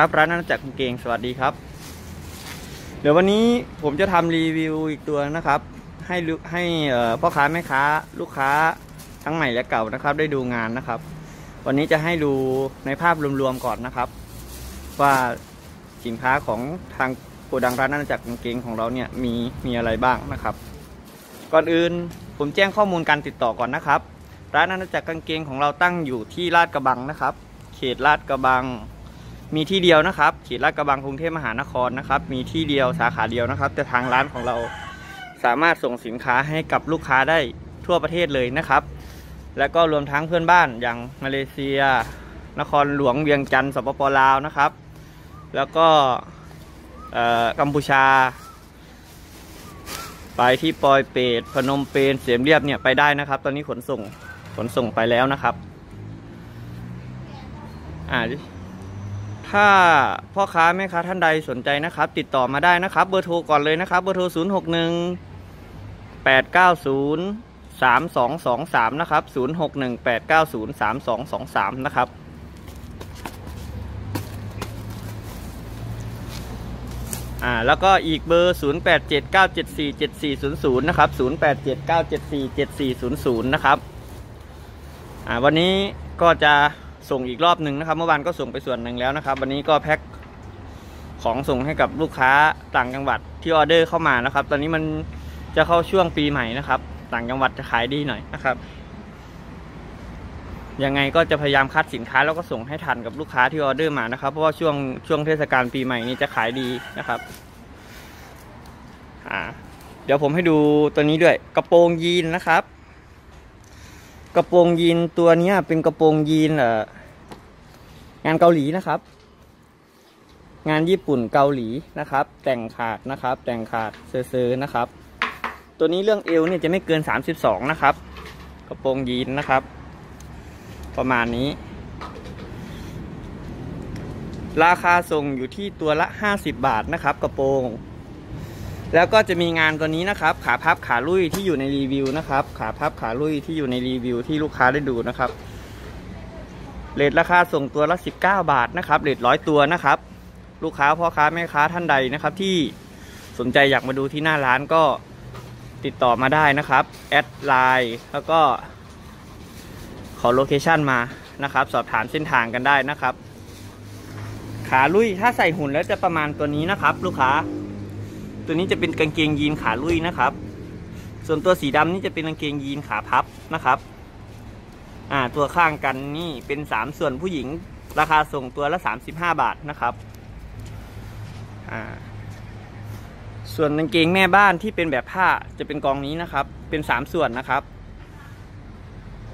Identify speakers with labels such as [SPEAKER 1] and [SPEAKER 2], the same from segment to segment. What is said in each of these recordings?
[SPEAKER 1] ครับร้านอาณาจักรกางเกงสวัสดีครับ เดี๋ยววันนี้ผมจะทำรีวิวอีกตัวนะครับ ให้ให้พ่อค้าแม่ค้าลูกค้าทั้งใหม่และเก่านะครับ ได้ดูงานนะครับ วันนี้จะให้ดูในภาพรวมๆก่อนนะครับ ว่าสินค้าของทางโกดังร้านอาณาจักรกางเกงของเราเนี่ยมีมีอะไรบ้างนะครับ ก่อนอื่นผมแจ้งข้อมูลการติดต่อก่อนนะครับ ร้านอาณาจักรกางเกงของเราตั้งอยู่ที่ลาดกระบังนะครับ เขตลาดกระบัง มีที่เดียวนะครับเขตลาดกระบังกรุงเทพมหานครนะครับ มีที่เดียวสาขาเดียวนะครับ แต่ทางร้านของเราสามารถส่งสินค้าให้กับลูกค้าได้ทั่วประเทศเลยนะครับ และก็รวมทั้งเพื่อนบ้านอย่างมาเลเซีย นครหลวงเวียงจันทร์สปปลาวนะครับ แล้วก็อ่อกัมพูชา ไปที่ปอยเปตพนมเปญเสียมเรียบเนี่ยไปได้นะครับ ตอนนี้ขนส่งขนส่งไปแล้วนะครับ อ่า ถ้าพ่อค้าแม่ค้าท่านใดสนใจนะครับ ติดต่อมาได้นะครับ เบอร์โทรก่อนเลยนะครับ เบอร์โทร 0 6 1 8 9 0 3 2 2 3 นะครับ 0 6 1 8 9 0 3 2 2 3 นะครับ อ่า แล้วก็อีกเบอร์ 0 8 7 9 7 4 7 4 0 0 นะครับ 0 8 7 9 7 4 7 4 0 0 นะครับ อ่า วันนี้ก็จะ ส่งอีกรอบหนึ่งนะครับ เมื่อวานก็ส่งไปส่วนหนึ่งแล้วนะครับ วันนี้ก็แพ็คของส่งให้กับลูกค้าต่างจังหวัดที่ออเดอร์เข้ามานะครับ ตอนนี้มันจะเข้าช่วงปีใหม่นะครับ ต่างจังหวัดจะขายดีหน่อยนะครับยังไงก็จะพยายามคัดสินค้าแล้วก็ส่งให้ทันกับลูกค้าที่ออเดอร์มานะครับ เพราะว่าช่วงช่วงเทศกาลปีใหม่นี้จะขายดีนะครับอ่าเดี๋ยวผมให้ดูตัวนี้ด้วยกระโปรงยีนนะครับ กระโปรงยีนตัวนี้เป็นกระโปรงยีนเอ่องานเกาหลีนะครับ งานญี่ปุ่นเกาหลีนะครับ แต่งขาดนะครับ แต่งขาดเซอร์นะครับ ตัวนี้เรื่องเอวเนี่ยจะไม่เกิน 32 นะครับ กระโปรงยีนนะครับ ประมาณนี้ ราคาส่งอยู่ที่ตัวละ 50 บาทนะครับ กระโปรง แล้วก็จะมีงานตัวนี้นะครับ ขาพับขาลุยที่อยู่ในรีวิวนะครับ ขาพับขาลุยที่อยู่ในรีวิวที่ลูกค้าได้ดูนะครับเรทราคาส่งตัวละ 19 บาทนะครับเรทร้อยตัวนะครับ ลูกค้าพ่อค้าแม่ค้าท่านใดนะครับ ที่สนใจอยากมาดูที่หน้าร้านก็ติดต่อมาได้นะครับแอดไลน์แล้วก็ ขอโลเคชันมานะครับ สอบถามเส้นทางกันได้นะครับ ขาลุยถ้าใส่หุ่นแล้วจะประมาณตัวนี้นะครับ ลูกค้า ตัวนี้จะเป็นกางเกงยีนขาลุยนะครับ ส่วนตัวสีดำนี่จะเป็นกางเกงยีนขาพับนะครับอ่าตัวข้างกันนี่เป็นสามส่วนผู้หญิง ราคาส่งตัวละสามสิบห้าบาทนะครับอ่าส่วนกางเกงแม่บ้านที่เป็นแบบผ้าจะเป็นกองนี้นะครับ เป็นสามส่วนนะครับ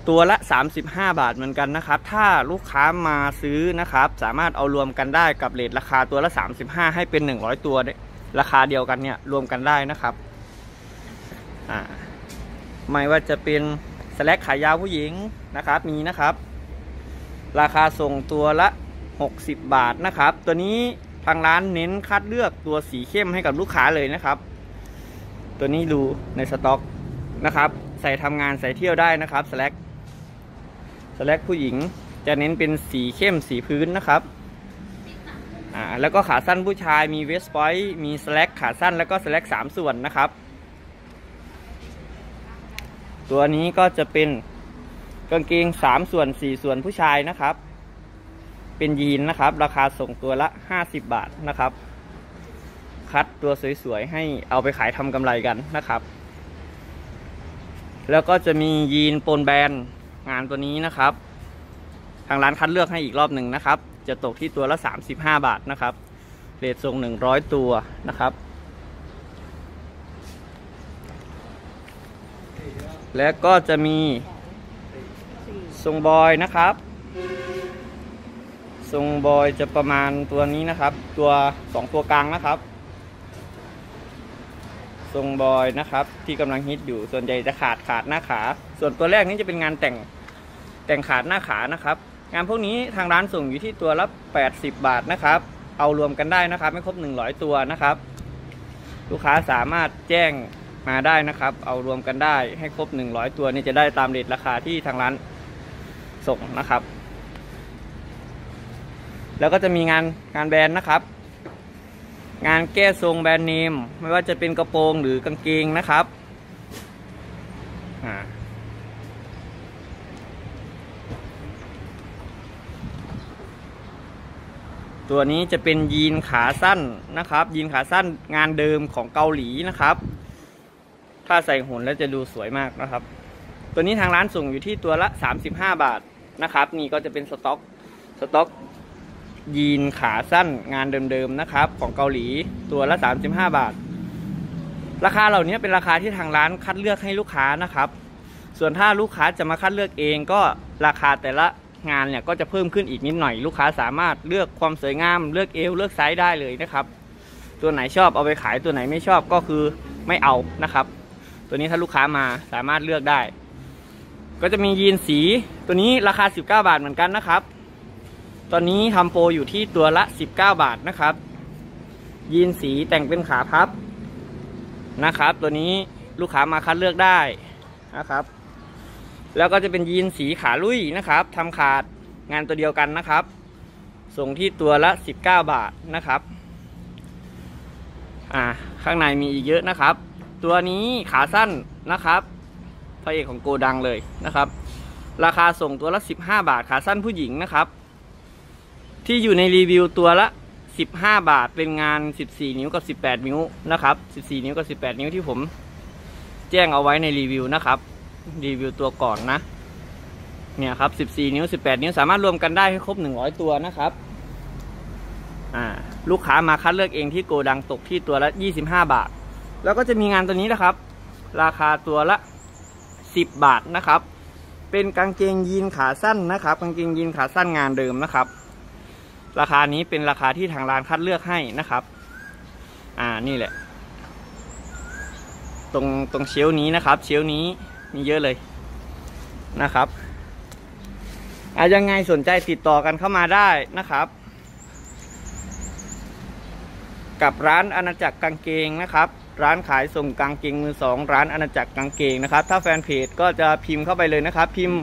[SPEAKER 1] ตัวละ35บาทเหมือนกันนะครับ ถ้าลูกค้ามาซื้อนะครับ สามารถเอารวมกันได้กับเรทราคาตัวละ35ให้เป็น100ตัวได้ ราคาเดียวกันเนี่ยรวมกันได้นะครับอ่าไม่ว่าจะเป็นสแลกขายาวผู้หญิงนะครับมีนะครับ ราคาส่งตัวละ 60 บาทนะครับ ตัวนี้ทางร้านเน้นคัดเลือกตัวสีเข้มให้กับลูกค้าเลยนะครับ ตัวนี้ดูในสต็อกนะครับ ใส่ทำงานใส่เที่ยวได้นะครับสแลกสแลกผู้หญิงจะเน้นเป็นสีเข้มสีพื้นนะครับ อ่าแล้วก็ขาสั้นผู้ชายมีเวสต์พอยต์มีสแลกขาสั้นแล้วก็สแลกสามส่วนนะครับ ตัวนี้ก็จะเป็นกางเกงสามส่วนสี่ส่วนผู้ชายนะครับ เป็นยีนนะครับ ราคาส่งตัวละห้าสิบบาทนะครับ คัดตัวสวยๆให้เอาไปขายทำกำไรกันนะครับ แล้วก็จะมียีนปนแบรนด์งานตัวนี้นะครับ ทางร้านคัดเลือกให้อีกรอบหนึ่งนะครับ จะตกที่ตัวละ 35 บาทนะครับเรททรง 100 ตัวนะครับ และก็จะมีทรงบอยนะครับทรงบอยจะประมาณตัวนี้นะครับ ตัว 2 ตัวกลางนะครับทรงบอยนะครับที่กำลังฮิตอยู่ส่วนใหญ่จะขาดขาดหน้าขา ส่วนตัวแรกนี้จะเป็นงานแต่งแต่งขาดหน้าขานะครับ งานพวกนี้ทางร้านส่งอยู่ที่ตัวละ 80 บาทนะครับ เอารวมกันได้นะครับ ไม่ครบ 100 ตัวนะครับ ลูกค้าสามารถแจ้งมาได้นะครับ เอารวมกันได้ให้ครบ 100 ตัวนี่จะได้ตามเรทราคาที่ทางร้านส่งนะครับ แล้วก็จะมีงานงานแบรนด์นะครับ งานแก้ทรงแบรนด์เนมไม่ว่าจะเป็นกระโปรงหรือกางเกงนะครับ ตัวนี้จะเป็นยีนขาสั้นนะครับ ยีนขาสั้นงานเดิมของเกาหลีนะครับ ถ้าใส่หุ่นแล้วจะดูสวยมากนะครับ ตัวนี้ทางร้านส่งอยู่ที่ตัวละ 35 บาทนะครับ นี่ก็จะเป็นสต็อกสต็อกยีนขาสั้นงานเดิมๆนะครับ ของเกาหลีตัวละ 35 บาท ราคาเหล่านี้เป็นราคาที่ทางร้านคัดเลือกให้ลูกค้านะครับ ส่วนถ้าลูกค้าจะมาคัดเลือกเองก็ราคาแต่ละ งานเนี่ยก็จะเพิ่มขึ้นอีกนิดหน่อยลูกค้าสามารถเลือกความสวยงาม เลือกเอวเลือกไซส์ได้เลยนะครับ ตัวไหนชอบเอาไปขายตัวไหนไม่ชอบก็คือไม่เอานะครับ ตัวนี้ถ้าลูกค้ามาสามารถเลือกได้ ก็จะมียีนสีตัวนี้ราคา 19 บาทเหมือนกันนะครับ ตอนนี้ทำโปรอยู่ที่ตัวละ 19 บาทนะครับ ยีนสีแต่งเป็นขาพับนะครับ ตัวนี้ลูกค้ามาคัดเลือกได้นะครับ แล้วก็จะเป็นยีนสีขาลุยนะครับทำขาดงานตัวเดียวกันนะครับ ส่งที่ตัวละ 19 บาทนะครับอ่าข้างในมีอีกเยอะนะครับ ตัวนี้ขาสั้นนะครับพระเอกของโกดังเลยนะครับ ราคาส่งตัวละ 15 บาทขาสั้นผู้หญิงนะครับ ที่อยู่ในรีวิวตัวละ 15 บาทเป็นงาน 14 นิ้วกับ 18 นิ้วนะครับ 14 นิ้วกับ 18 นิ้วที่ผม แจ้งเอาไว้ในรีวิวนะครับ รีวิวตัวก่อนนะ เนี่ยครับ 14 นิ้ว 18 นิ้วสามารถรวมกันได้ให้ครบ 100 ตัวนะครับ อ่า ลูกค้ามาคัดเลือกเองที่โกดังตกที่ตัวละ 25 บาท แล้วก็จะมีงานตัวนี้นะครับ ราคาตัวละ 10 บาทนะครับ เป็นกางเกงยีนขาสั้นนะครับ กางเกงยีนขาสั้นงานเดิมนะครับ ราคานี้เป็นราคาที่ทางร้านคัดเลือกให้นะครับ อ่า นี่แหละ ตรงตรงเชลนี้นะครับ เชลนี้ มีเยอะเลยนะครับอายังไงสนใจติดต่อกันเข้ามาได้นะครับ กับร้านอาณาจักรกางเกงนะครับ ร้านขายส่งกางเกงมือสองร้านอาณาจักรกางเกงนะครับ ถ้าแฟนเพจก็จะพิมพ์เข้าไปเลยนะครับ พิมพ์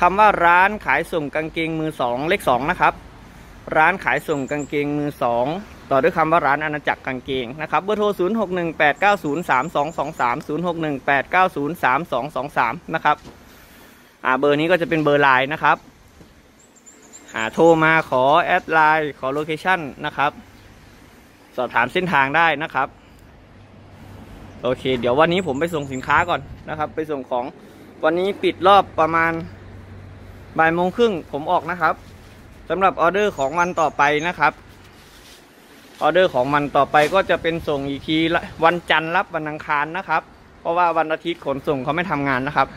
[SPEAKER 1] คำว่าร้านขายส่งกางเกงมือสองเลขสองนะครับ ร้านขายส่งกางเกงมือสอง ต่อด้วยคำว่าร้านอาณาจักรกางเกงนะครับเบอร์โทร 0 6 1 8 9 0 3 2 2 3 0 6 1 8 9 0 3 2 2 3 นะครับอ่าเบอร์นี้ก็จะเป็นเบอร์ไลน์นะครับอ่าโทรมาขอแอดไลน์ขอโลเคชั่นนะครับ สอบถามเส้นทางได้นะครับ โอเค เดี๋ยววันนี้ผมไปส่งสินค้าก่อนนะครับ ไปส่งของวันนี้ปิดรอบประมาณบ่ายโมงครึ่งผมออกนะครับสำหรับออเดอร์ของวันต่อไปนะครับ ออเดอร์ของมันต่อไปก็จะเป็นส่งอีกทีวันจันทร์รับวันอังคารนะครับ เพราะว่าวันอาทิตย์ขนส่งเขาไม่ทำงานนะครับ